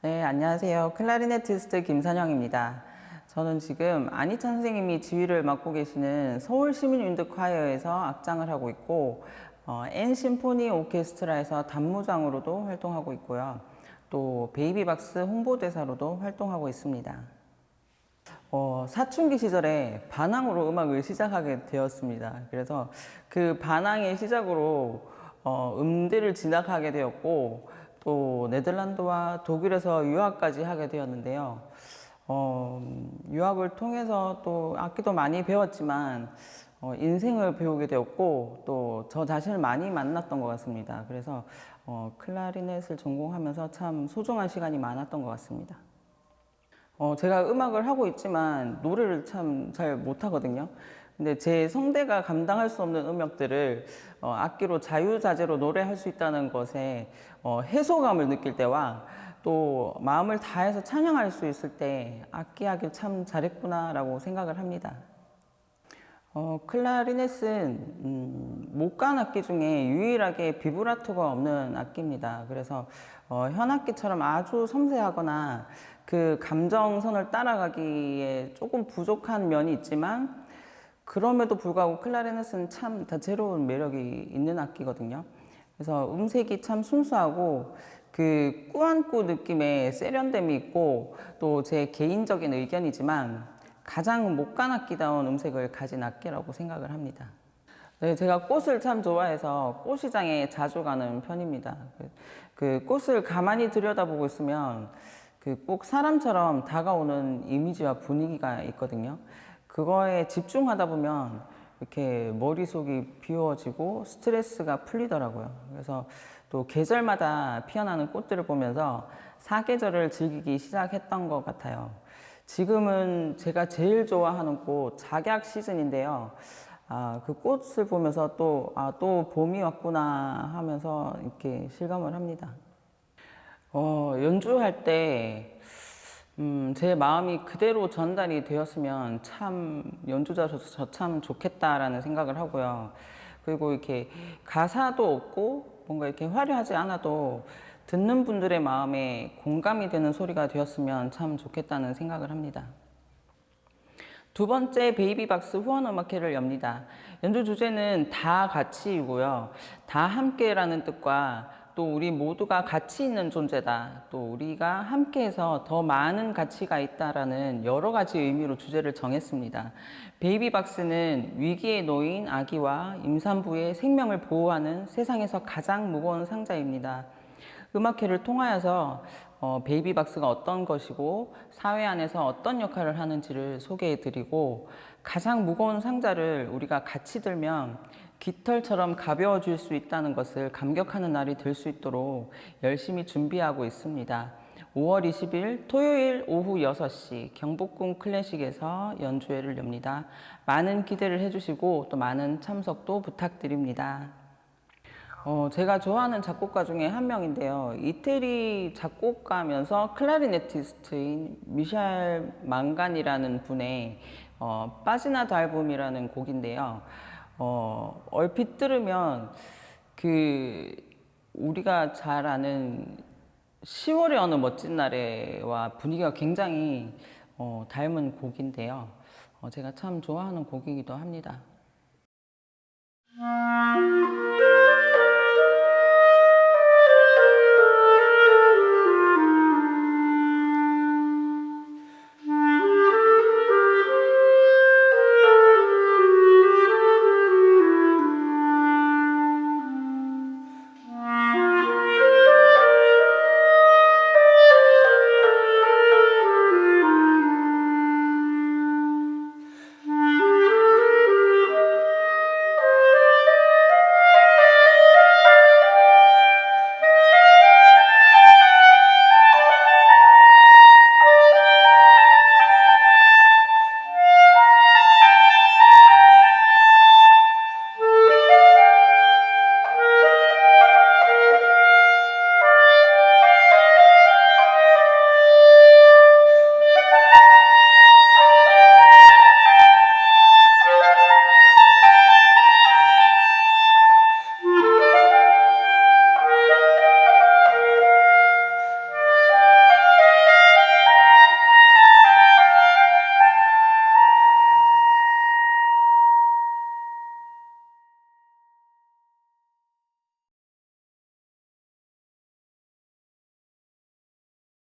네, 안녕하세요. 클라리네티스트 김선영입니다. 저는 지금 안희찬 선생님이 지휘를 맡고 계시는 서울시민윈드콰이어에서 악장을 하고 있고 어, N심포니 오케스트라에서 단무장으로도 활동하고 있고요. 또 베이비박스 홍보대사로도 활동하고 있습니다. 어, 사춘기 시절에 반항으로 음악을 시작하게 되었습니다. 그래서 그 반항의 시작으로 어, 음대를 진학하게 되었고 또 네덜란드와 독일에서 유학까지 하게 되었는데요. 어, 음, 유학을 통해서 또 악기도 많이 배웠지만 어, 인생을 배우게 되었고 또 저 자신을 많이 만났던 것 같습니다. 그래서 어, 클라리넷을 전공하면서 참 소중한 시간이 많았던 것 같습니다. 어, 제가 음악을 하고 있지만 노래를 참 잘 못하거든요. 근데 제 성대가 감당할 수 없는 음역들을 어, 악기로 자유자재로 노래할 수 있다는 것에 어, 해소감을 느낄 때와 또 마음을 다해서 찬양할 수 있을 때 악기 하길 참 잘했구나라고 생각을 합니다. 어, 클라리넷은 음, 목관 악기 중에 유일하게 비브라토가 없는 악기입니다. 그래서 어, 현악기처럼 아주 섬세하거나 그 감정선을 따라가기에 조금 부족한 면이 있지만 그럼에도 불구하고 클라리넷은 참 다채로운 매력이 있는 악기거든요. 그래서 음색이 참 순수하고 그 꾸안꾸 느낌의 세련됨이 있고 또 제 개인적인 의견이지만 가장 목관 악기다운 음색을 가진 악기라고 생각을 합니다. 네, 제가 꽃을 참 좋아해서 꽃시장에 자주 가는 편입니다. 그, 그 꽃을 가만히 들여다보고 있으면 그 꼭 사람처럼 다가오는 이미지와 분위기가 있거든요. 그거에 집중하다 보면 이렇게 머릿속이 비워지고 스트레스가 풀리더라고요. 그래서 또 계절마다 피어나는 꽃들을 보면서 사계절을 즐기기 시작했던 것 같아요. 지금은 제가 제일 좋아하는 꽃 작약 시즌인데요. 아, 그 꽃을 보면서 또, 아, 또 봄이 왔구나 하면서 이렇게 실감을 합니다. 어, 연주할 때, 음, 제 마음이 그대로 전달이 되었으면 참 연주자로서 참 좋겠다라는 생각을 하고요. 그리고 이렇게 가사도 없고 뭔가 이렇게 화려하지 않아도 듣는 분들의 마음에 공감이 되는 소리가 되었으면 참 좋겠다는 생각을 합니다. 두 번째 베이비박스 후원음악회를 엽니다. 연주 주제는 다 같이이고요. 다 함께라는 뜻과 또 우리 모두가 가치 있는 존재다. 또 우리가 함께해서 더 많은 가치가 있다라는 여러 가지 의미로 주제를 정했습니다. 베이비박스는 위기에 놓인 아기와 임산부의 생명을 보호하는 세상에서 가장 무거운 상자입니다. 음악회를 통하여서 어, 베이비박스가 어떤 것이고 사회 안에서 어떤 역할을 하는지를 소개해 드리고 가장 무거운 상자를 우리가 같이 들면 깃털처럼 가벼워질 수 있다는 것을 감격하는 날이 될 수 있도록 열심히 준비하고 있습니다. 5월 20일 토요일 오후 6시 경복궁 클래식에서 연주회를 엽니다. 많은 기대를 해주시고 또 많은 참석도 부탁드립니다. 어, 제가 좋아하는 작곡가 중에 한 명인데요. 이태리 작곡가면서 클라리네티스트인 미셸 망간이라는 분의 어, 빠지나 달붐이라는 곡인데요. 어, 얼핏 들으면 그 우리가 잘 아는 10월의 어느 멋진 날에와 분위기가 굉장히 어, 닮은 곡인데요. 어, 제가 참 좋아하는 곡이기도 합니다.